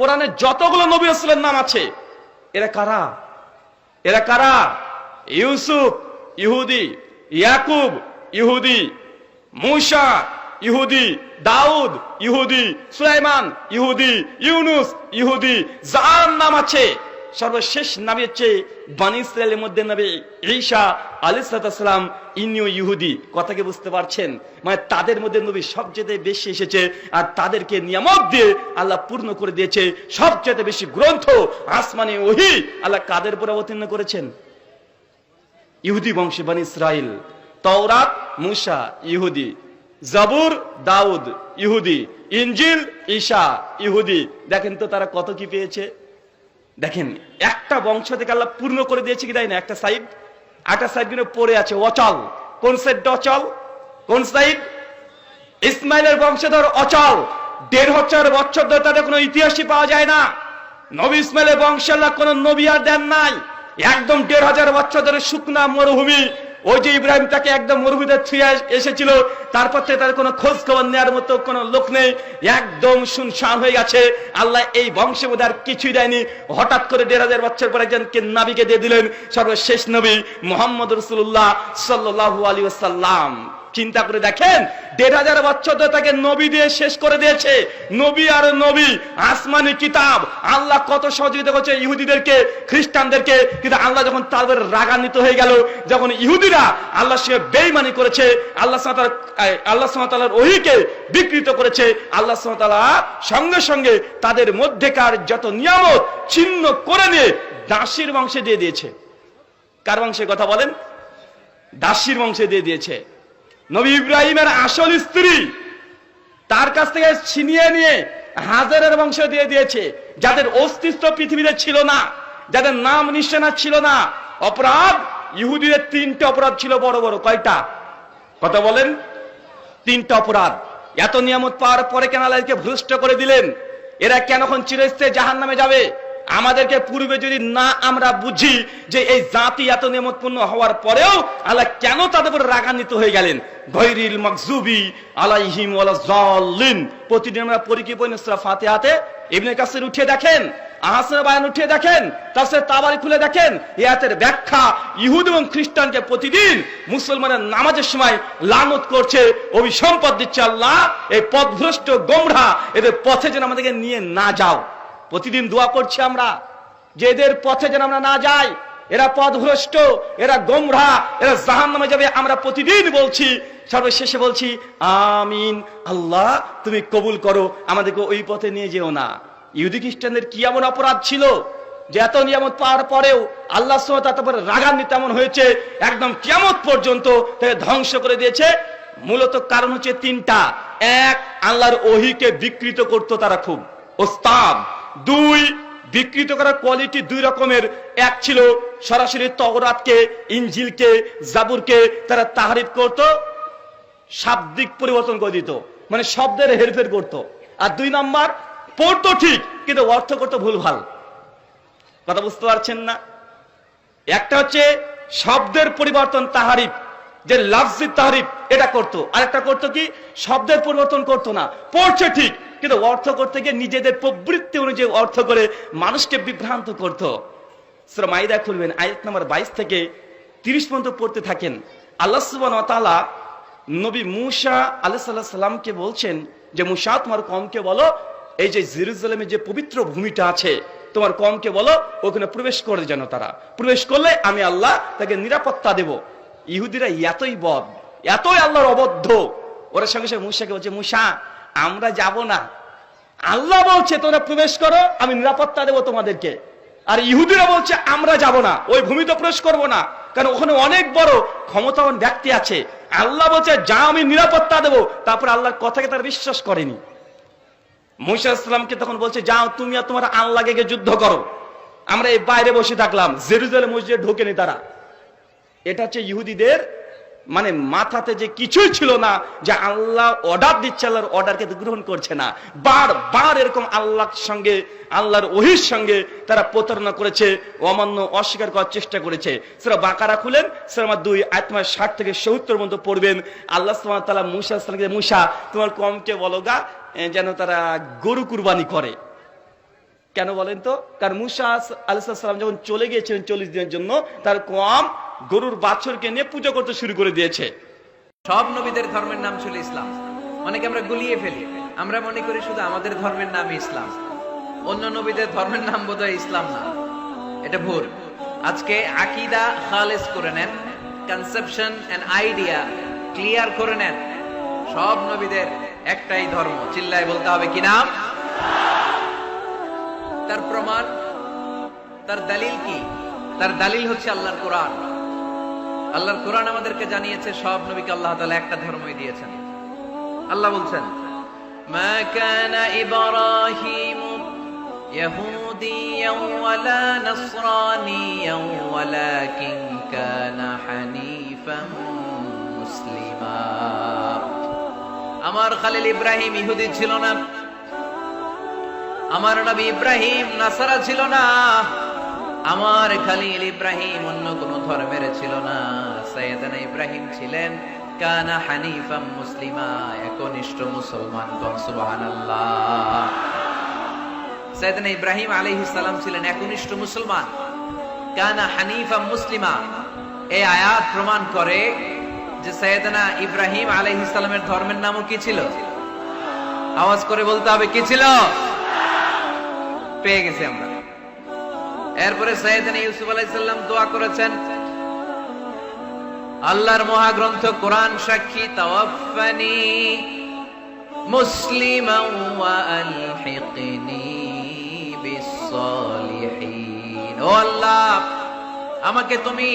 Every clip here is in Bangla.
কোরআনে যতগুলো নবী আসলের নাম আছে, এরা কারা? এরা কারা? ইউসুফ, ইহুদি, ইয়াকুব, ইহুদি, মুসা, ইহুদি, দাউদ, ইহুদি, সুলাইমান, ইহুদি, ইউনুস, ইহুদি, যার নাম আছে সর্বশেষ নামে হচ্ছে বানি ইসরায়েলের মধ্যে নবী ঈসা আলাইহিসসালাম, ইনিও ইহুদি। কথাকে বুঝতে পারছেন? মানে তাদের মধ্যে নবী সবচেয়ে বেশি এসেছে আর তাদেরকে নিয়ামত দিয়ে আল্লাহ পূর্ণ করে দিয়েছে সবচেয়ে বেশি গ্রন্থ আসমানে ওহি। আল্লাহ কাদের উপর অবতীর্ণ করেছেন? ইহুদি বংশে বানি ইসরাইল তওরাত, মুসা, ইহুদি। জাবুর, দাউদ, ইহুদি। ইঞ্জিল ঈশা, ইহুদি। দেখেন তো তারা কত কি পেয়েছে? দেখেন, একটা বংশ থেকে আল্লাহ পূর্ণ করে দিয়েছে কি তাই না? একটা সাইড একটা সাইড কিন্তু পড়ে আছে, অচল। কোন সাইডটা অচল? কোন সাইড? ইসমাইলের বংশধর অচল। দেড় হাজার বছর ধরে তাদের কোনো ইতিহাসই পাওয়া যায় না। নবী ইসমাইলের বংশ আল্লাহ কোন নবী আর দেন নাই। একদম দেড় হাজার বছর ধরে শুকনা মরুভূমি। ওই যে ইব্রাহিম তাকে একদম মরুভূমিতে ছুঁয়ে এসেছিল, তারপর থেকে তার কোনো খোঁজ খবর নেওয়ার মতো কোনো লোক নেই। একদম শুনশান হয়ে গেছে, আল্লাহ এই বংশে বোধ আর কিছুই দেয়নি। হঠাৎ করে দেড় হাজার বছর পর একজনকে নাবিকে দিয়ে দিলেন সর্বশেষ নবী মোহাম্মদ রসুল্লাহ সাল্লু আলী সাল্লাম চিন্তা করে দেখেন, দেড় হাজার বছর ধরে তাকে নবী দিয়ে শেষ করে দিয়েছে। নবী আর নবী, আসমানি কিতাব। আল্লাহ কত সহযোগিতা করছে ইহুদিদেরকে, খ্রিস্টানদেরকে। কিন্তু আল্লাহ যখন তাদের রাগান্বিত হয়ে গেল, যখন ইহুদিরা আল্লাহ সে বেইমানি করেছে, আল্লাহ সাঁতার আল্লাহ সাঁতালার ওহিকে বিকৃত করেছে, আল্লাহ সাঁতালা সঙ্গে সঙ্গে তাদের মধ্যেকার যত নিয়ামত ছিন্ন করে নিয়ে দাসির বংশে দিয়ে দিয়েছে। কার বংশে কথা বলেন? দাসির বংশে দিয়ে দিয়েছে। নবী ইব্রাহিমের আসল স্ত্রী তার কাছ থেকে ছিনিয়ে নিয়ে হাজারের বংশ দিয়ে দিয়েছে, যাদের অস্তিত্ব পৃথিবীতে ছিল না, যাদের নাম নিশানা ছিল না। অপরাধ ইহুদিদের তিনটে অপরাধ ছিল, বড় বড় কয়টা? কথা বলেন। তিনটা অপরাধ। এত নিয়ামত পাওয়ার পরে কেন আল্লাহকে ভ্রষ্ট করে দিলেন? এরা কেন এখন চিরস্থায়ী জাহান নামে যাবে? আমাদেরকে পূর্বে যদি না আমরা বুঝি যে এই জাতি এত নিয়মতপূর্ণ হওয়ার পরেও আল্লাহ কেন তাদের উপর রাগান্বিত হয়ে গেলেন? গৈরিল মকজুবি আলাইহিম ওয়ালাজ্জালিন প্রতিদিন আমরা পড়ি কি পড়ি সূরা ফাতিহাতে। ইবনে কাসির উঠিয়ে দেখেন বায়ান দেখেন তাবারি খুলে দেখেন ব্যাখ্যা ইহুদ এবং খ্রিস্টানকে প্রতিদিন মুসলমানের নামাজের সময় লানত করছে, অভিসম্পদ দিচ্ছে আল্লাহ, এই পথভ্রষ্ট গোমরা এদের পথে যেন আমাদেরকে নিয়ে না যাও। প্রতিদিন দোয়া করছি আমরা, যে এদের পথে যেন আমরা না যাই, এরা পথভ্রষ্ট, এরা গোমরা, এরা জাহান নামে যাবে আমরা প্রতিদিন বলছি, সর্বশেষে বলছি, আমিন, আল্লাহ, তুমি কবুল করো, আমাদেরকে ওই পথে নিয়ে যেও না। ইহুদি খ্রিস্টানদের কি এমন অপরাধ ছিল যে এত নিয়ামত পাওয়ার পরেও আল্লাহ তারপরে রাগান্বিত এমন হয়েছে, একদম কিয়ামত পর্যন্ত তাকে ধ্বংস করে দিয়েছে। মূলত কারণ হচ্ছে তিনটা। এক, আল্লাহর ওহিকে বিকৃত করতো তারা খুব। ওস্তাদ দুই, বিকৃত করার কোয়ালিটি দুই রকমের। এক ছিল সরাসরি তগরাতকে ইঞ্জিলকে জাবুরকে তারা তাহারিফ করত, শাব্দিক পরিবর্তন করে দিত। মানে শব্দের হেরফের করত। আর দুই নাম্বার, পড়তো ঠিক, কিন্তু অর্থ করতো ভুল ভালো। কথা বুঝতে পারছেন না? একটা হচ্ছে শব্দের পরিবর্তন, তাহারিফ। যে লাফজি তাহারিফ, এটা করতো। আর একটা করতো কি? শব্দের পরিবর্তন করতো না। পড়ছে ঠিক, কিন্তু অর্থ করতে গিয়ে নিজেদের প্রবৃত্তি অনুযায়ী অর্থ করে মানুষকে বিভ্রান্ত করতো। মাইদা খুলবেন, আয়াত নাম্বার বাইশ থেকে তিরিশ পর্যন্ত পড়তে থাকেন। আল্লাহ সুবান নবী মুসা আল্লাহ সাল্লাহ সাল্লামকে বলছেন যে, মুসা, তোমার কমকে বলো, এই যে জিরুজালেমের যে পবিত্র ভূমিটা আছে, তোমার কমকে বলো, ওখানে প্রবেশ করে যেন তারা। প্রবেশ করলে আমি আল্লাহ তাকে নিরাপত্তা দেব। ইহুদিরা এতই বদ, এতই আল্লাহর অবদ্ধ। ওরা সঙ্গে সঙ্গে মুসাকে বলছে, মুসা, আমরা যাব না। আল্লাহ বলছে, তোমরা প্রবেশ করো, আমি নিরাপত্তা দেবো তোমাদেরকে। আর ইহুদিরা বলছে, আমরা যাব না, ওই ভূমিতে প্রবেশ করব না। কারণ ওখানে অনেক বড় ক্ষমতাবান ব্যক্তি আছে। আল্লাহ বলছে, যা আমি নিরাপত্তা দেবো। তারপর আল্লাহর কথাকে তারা বিশ্বাস করেনি। মুসা ইসলামকে তখন বলছে, যাও, তুমি আর তোমার আল্লাহকে যুদ্ধ করো। আমরা এই বাইরে বসে থাকলাম। জেরুজালেম মসজিদে ঢোকেনি তারা। এটা হচ্ছে ইহুদিদের মানে মাথাতে যে কিছুই ছিল না, যে আল্লাহ অর্ডার দিচ্ছে, আল্লাহর অর্ডারকে গ্রহণ করছে না। বার বার এরকম আল্লাহর সঙ্গে, আল্লাহর ওহির সঙ্গে তারা প্রতারণা করেছে, অমান্য, অস্বীকার করার চেষ্টা করেছে। সেটা বাকারা খুলেন আমার দুই আত্মার ষাট থেকে সত্তর মতো পড়বেন। আল্লাহ তালা মুসা ইসলামকে মুসা, তোমার কমকে বলো গা যেন তারা গরু কুরবানি করে। কেন বলেন তো? কারণ মুসা আলাইসাল্লাম যখন চলে গিয়েছিলেন চল্লিশ দিনের জন্য, তার কম গরুর বাছরকে নিয়ে পূজা করতে শুরু করে দিয়েছে। সব নবীদের ধর্মের নাম ছিল ইসলাম। অনেকে আমরা গুলিয়ে ফেলি। আমরা মনে করি শুধু আমাদের ধর্মের নাম ইসলাম। অন্য নবীদের ধর্মের নাম বোধহয় ইসলাম না। এটা ভুল। আজকে আকিদা খালেস করে নেন কনসেপশন আইডিয়া ক্লিয়ার করে নেন। সব নবীদের একটাই ধর্ম। চিল্লায় বলতে হবে কি নাম? তার প্রমাণ, তার দলিল কি? তার দলিল হচ্ছে আল্লাহর কোরআন। আল্লাহর কোরআন আমাদেরকে জানিয়েছে সব নবীকে আল্লাহ তাআলা একটা ধর্মই দিয়েছেন আল্লাহ বলছেন মা কানা ইব্রাহিম يهوديا ولا نصرانيا ولكن كان حنيفا مسلما আমার খালিল ইব্রাহিম ইহুদি ছিল না আমার নবী ইব্রাহিম নাসারা ছিল না আমার খালিল ইব্রাহিম অন্য কোন ধর্মের ছিল না। সৈয়দনা ইব্রাহিম ছিলেন কানা হানিফাম মুসলিমা, একনিষ্ঠ মুসলমান কোন সুবহানাল্লাহ ইব্রাহিম আলাইহিস সালাম ছিলেন একনিষ্ঠ মুসলমান। কানা মুসলিমা এই আয়াত প্রমাণ করে যে সৈয়দনা ইব্রাহিম আলাইহিস সালামের ধর্মের নামও কি ছিল? আওয়াজ করে বলতে হবে, কি ছিল? পেয়ে গেছি আমরা। এরপরে সৈয়দনা ইউসুফ আলাইসাল্লাম দোয়া করেছেন, আল্লাহর মহাগ্রন্থ কোরআন সাক্ষী তাওয়াফানি আল্লাহ, আমাকে তুমি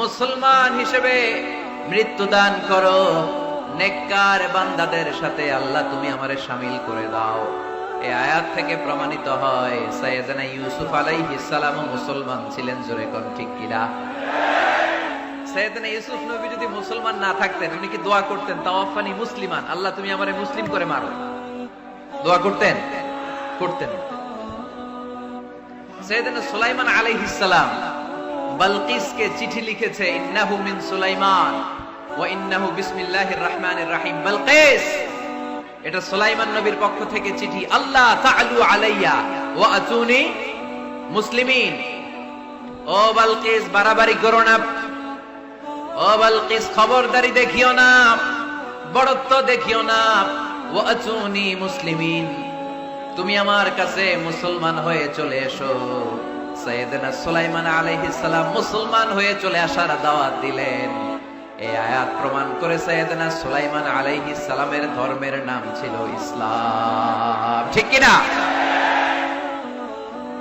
মুসলমান হিসেবে মৃত্যু দান করো, নেককার বান্দাদের সাথে আল্লাহ তুমি আমারে সামিল করে দাও। এই আয়াত থেকে প্রমাণিত হয়, সাইয়েদনা ইউসুফ আলাইহিস সালাম মুসলমান ছিলেন, জোরে কোন ঠিক কিনা? সৈয়দনা ইউসুফ নবী যদি মুসলমান না থাকতেন, উনি কি দোয়া করতেন? তাওয়াফানি মুসলিমান। আল্লাহ, তুমি আমারে মুসলিম করে মারো। দোয়া করতেন? করতেন। সৈয়দনা সুলাইমান আলাইহিস সালাম বালকিসকে চিঠি লিখেছে, ইন্নাহু মিন সুলাইমান ওয়া ইন্নাহু বিসমিল্লাহির রহমানির রহিম। বালকিস! এটা সুলাইমান নবীর পক্ষ থেকে চিঠি। আল্লাহ তাআলু আলাইয়া ওয়া আতুনি মুসলিমিন। ও বালকিস, বাড়াবাড়ি করো না। ও বালকিস, খবরদারি দেখিও না। বড়ত্ব দেখিও না। ওয়া আতুনি মুসলিমিন। তুমি আমার কাছে মুসলমান হয়ে চলে এসো। সৈয়দনা সুলাইমান আলাইহিস সালাম মুসলমান হয়ে চলে আসার দাওয়াত দিলেন। এই আয়াত প্রমাণ করে সৈয়দনা সুলাইমান আলাইহিস সালামের ধর্মের নাম ছিল ইসলাম। ঠিক কি না?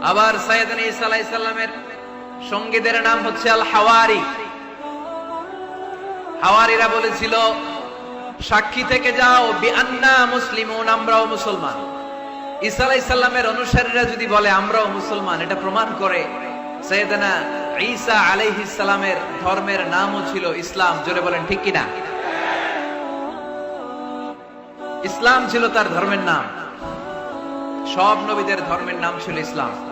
আবার সৈয়দনা ঈসা আলাইহিস সালামের সঙ্গীদের নাম হচ্ছে আল হাওয়ারি হাওয়ারিরা বলেছিল, সাক্ষী থেকে যাও, বিআন্না মুসলিমুন, আমরাও মুসলমান। ঈসা আলাইহিস সালামের অনুসারীরা যদি বলে, আমরাও মুসলমান, এটা প্রমাণ করে সৈয়দনা ঈসা আলাইহ ইসলামের ধর্মের নামও ছিল ইসলাম। জোরে বলেন, ঠিক কিনা? ইসলাম ছিল তার ধর্মের নাম। সব নবীদের ধর্মের নাম ছিল ইসলাম।